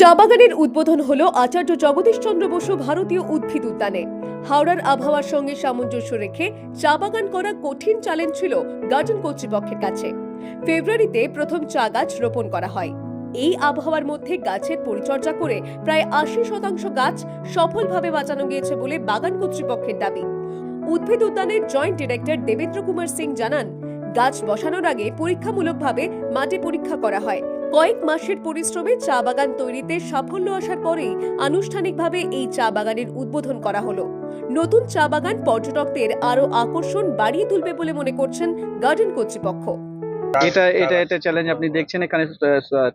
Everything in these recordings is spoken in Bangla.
চা বাগানের উদ্বোধন হল আচার্য জগদীশচন্দ্র বসু ভারতীয় উদ্ভিদ উদ্যানে। হাওড়ার আবহাওয়ার সঙ্গে সামঞ্জস্য রেখে চা বাগান করা কঠিন চ্যালেঞ্জ ছিল গার্ডেন কর্তৃপক্ষের কাছে। ফেব্রুয়ারিতে প্রথম চা গাছ রোপণ করা হয়। এই আবহাওয়ার মধ্যে গাছের পরিচর্যা করে প্রায় আশি শতাংশ গাছ সফলভাবে বাঁচানো গিয়েছে বলে বাগান কর্তৃপক্ষের দাবি। উদ্ভিদ উদ্যানের জয়েন্ট ডিরেক্টর দেবেন্দ্র কুমার সিং জানান, গাছ বসানোর আগে পরীক্ষামূলকভাবে মাটি পরীক্ষা করা হয়। কয়েক মাসের পরিশ্রমে চা বাগান তৈরিতে সাফল্য আসার পরে আনুষ্ঠানিকভাবে এই চা বাগানের উদ্বোধন করা হলো। নতুন চা বাগান পর্যটকদের আরও আকর্ষণ বাড়িয়ে তুলবে বলে মনে করছেন গার্ডেন কর্তৃপক্ষ। এটা এটা এটা চ্যালেঞ্জ আপনি দেখছেন এখানে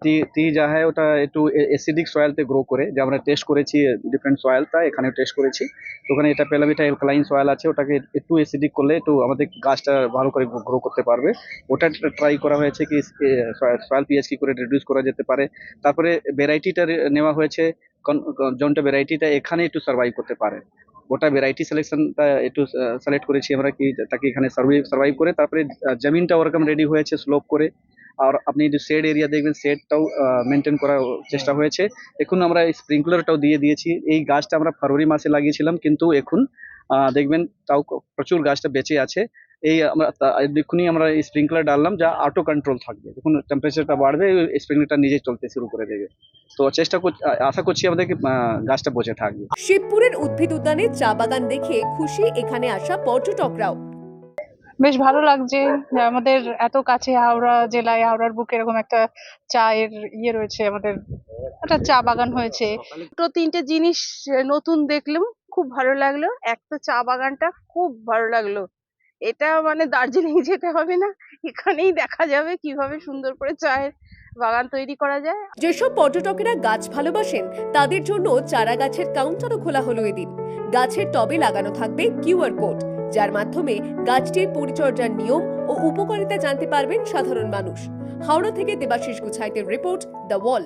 টি টি যা হয় ওটা একটু অ্যাসিডিক সয়েলতে গ্রো করে। যে আমরা টেস্ট করেছি ডিফারেন্ট সয়েলটা এখানে টেস্ট করেছি। তো ওখানে এটা পেলাম এটা অ্যালকালাইন সয়েল আছে ওটাকে একটু অ্যাসিডিক করলে একটু আমাদের গাছটা ভালো করে গ্রো করতে পারবে। ওটা ট্রাই করা হয়েছে কি সয়েল পিএইচ কি করে রিডিউস করা যেতে পারে। তারপরে ভ্যারাইটিটা নেওয়া হয়েছে কোন- কোন- কোনটা ভ্যারাইটিটা এখানে একটু সার্ভাইভ করতে পারে। ওটা ভ্যারাইটি সিলেকশনটা একটু সিলেক্ট করেছি আমরা কি, তাকে এখানে সার্ভাইভ সার্ভাইভ করে তারপরে জমিনটা ওরকম রেডি হয়েছে স্লোপ করে। আর আপনি যদি শেড এরিয়া দেখবেন শেডটাও মেনটেন করার চেষ্টা হয়েছে। এখন আমরা স্প্রিঙ্কলারটাও দিয়ে দিয়েছি। এই গাছটা আমরা ফেব্রুয়ারি মাসে লাগিয়েছিলাম, কিন্তু এখন দেখবেন তাও প্রচুর গাছটা বেঁচে আছে। এই আমরা তা- এক্ষুনি আমরা স্প্রিংকলার ডাললাম যা অটো কন্ট্রোল থাকবে। যখন টেম্পারেচারটা বাড়বে স্প্রিংকলারটা নিজে চলতে শুরু করে দেবে। তো চেষ্টা করছি আশা করছি আমাদেরকে গাছটা বসে থাকবে। শিবপুরের উদ্ভিদ উদ্যানে চা বাগান দেখে খুশি এখানে আসা পর্যটকরাও। বেশ ভালো লাগছে। যে আমাদের এত কাছে হাওড়া জেলায় হাওড়ার বুকে এরকম একটা চায়ের ইয়ে রয়েছে আমাদের একটা চা বাগান হয়েছে। দুটো তিনটে জিনিস নতুন দেখলাম খুব ভালো লাগল। এক তো চা বাগানটা খুব ভালো লাগল। এটা মানে দার্জিলিং যেতে হবে না। এখানেই দেখা যাবে কীভাবে সুন্দর করে চায়ের বাগান তৈরি করা যায়। যেসব পর্যটকেরা গাছ ভালোবাসেন, তাদের জন্য চারা গাছের কাউন্টারও খোলা হলো এদিন। গাছের টবে লাগানো থাকবে কিউআর কোড, যার মাধ্যমে গাছটির পরিচর্যার নিয়ম ও উপকারিতা জানতে পারবেন সাধারণ মানুষ। হাওড়া থেকে দেবাশিস গুছাইতের রিপোর্ট, দ্য ওয়াল।